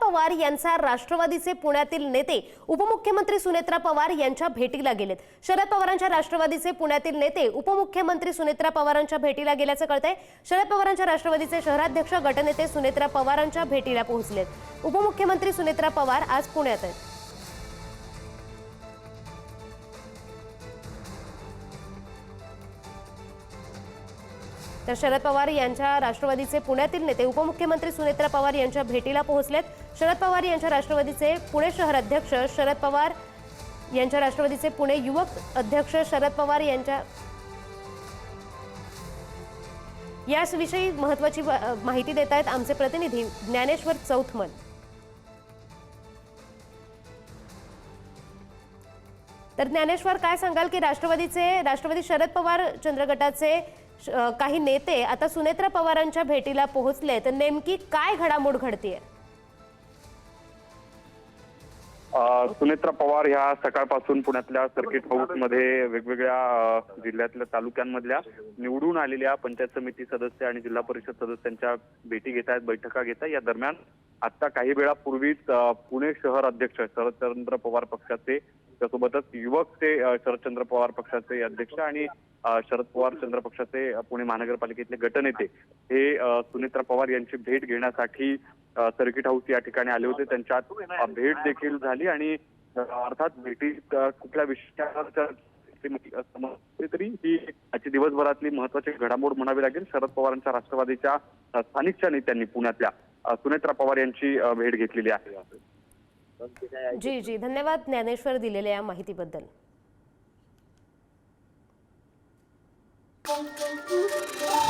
पवार यांचा राष्ट्रवादीचे पुण्यातील नेते उपमुख्यमंत्री सुनेत्रा पवार यांच्या भेटीला गेलेत. शरद पवारांच्या राष्ट्रवादीचे पुण्यातील नेते उपमुख्यमंत्री सुनेत्रा पवारांच्या भेटीला गेल्याचं कळतंय. शरद पवारांच्या राष्ट्रवादीचे शहराध्यक्ष गटनेते सुनेत्रा पवारांच्या भेटीला पोहोचलेत. उपमुख्यमंत्री सुनेत्रा पवार आज पुण्यात आहेत. तर शरद पवार यांच्या राष्ट्रवादीचे पुण्यातील नेते उपमुख्यमंत्री सुनेत्रा पवार यांच्या भेटीला पोहोचलेत. शरद पवार यांच्या राष्ट्रवादीचे पुणे शहर अध्यक्ष शरद पवार यांच्या राष्ट्रवादीचे पुणे युवक अध्यक्ष शरद पवार यांच्या याविषयी महत्वाची माहिती देत आहेत आमचे प्रतिनिधी ज्ञानेश्वर चौथमल तर ज्ञानेश्वर काय सांगाल की राष्ट्रवादीचे राष्ट्रवादी शरद पवार चंद्रगटाचे काही नेते आता सुनेत्रा पवारांच्या भेटीला पोहोचले तर नेमकी काय घडामोड घडतीये? सुनेत्रा पवार ह्या सकाळपासून पुण्यातल्या सर्किट हाऊसमध्ये वेगवेगळ्या जिल्ह्यातल्या तालुक्यांमधल्या निवडून आलेल्या पंचायत समिती सदस्य आणि जिल्हा परिषद सदस्यांच्या भेटी घेत आहेत बैठका घेत आहेत. या दरम्यान आता काही वेळापूर्वीच पुणे शहर अध्यक्ष शरदचंद्र पवार पक्षाचे त्यासोबतच युवक ते शरदचंद्र पवार पक्षाचे अध्यक्ष आणि शरद पवार चंद्र पक्षाचे पुणे महानगरपालिकेतले गटनेते हे सुनेत्रा पवार यांची भेट घेण्यासाठी सर्किट हाऊस या ठिकाणी आले होते. त्यांच्यात भेट देखील झाली आणि अर्थात भेटीत कुठल्या विषयावर तरी ही आजची दिवसभरातली महत्वाची घडामोड म्हणावी लागेल. शरद पवारांच्या राष्ट्रवादीच्या स्थानिकच्या नेत्यांनी पुण्यातल्या सुनेत्रा पवार यांची भेट घेतलेली आहे. जी जी. धन्यवाद ज्ञानेश्वर दिलेल्या या माहितीबद्दल. Thank you.